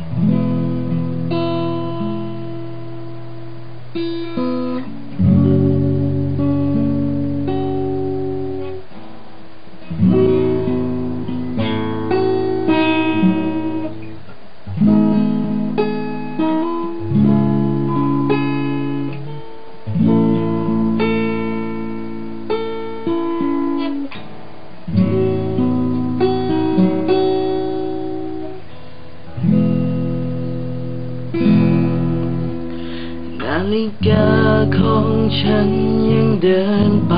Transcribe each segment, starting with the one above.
นา ฬิกาของฉันยังเดินไป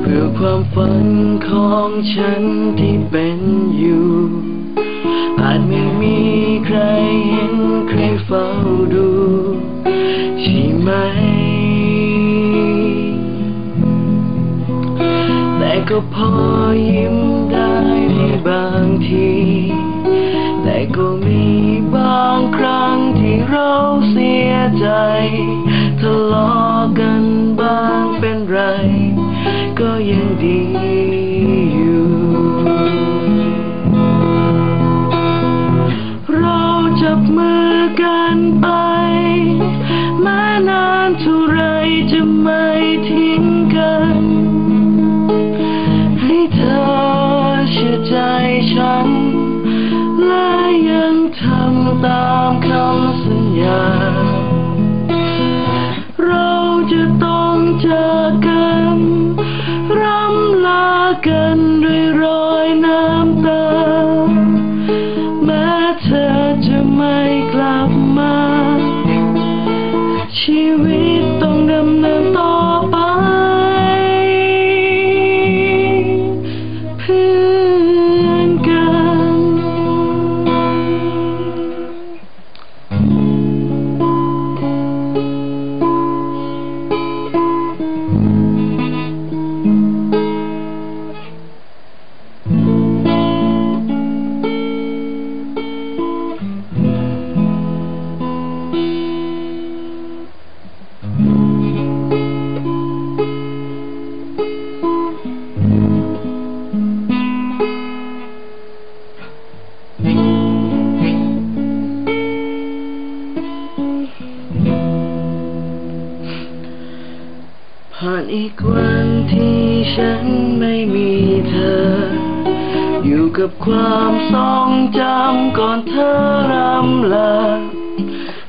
เพื่อความฝันของฉันที่เป็นอยู่ อาจไม่มีใครเห็นใครเฝ้าดูใช่ไหม แต่ก็พอยิ้มได้ในบางที ตามคำสัญญา เราจะต้องเจอกันร่ำลากันด้วยรอยน้ำตา แม้เธอจะไม่กลับมา ชีวิต ผ่านอีกวันที่ฉันไม่มีเธอ อยู่กับความทรงจำก่อนเธอรำลา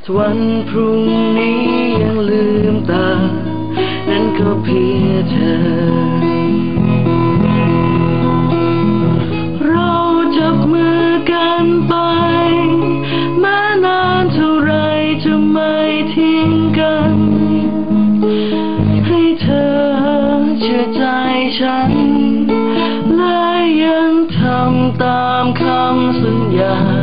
ถ้าวันพรุ่งนี้ยังลืมตา นั้นก็เพียงเธอำตามคำสัญญาเรา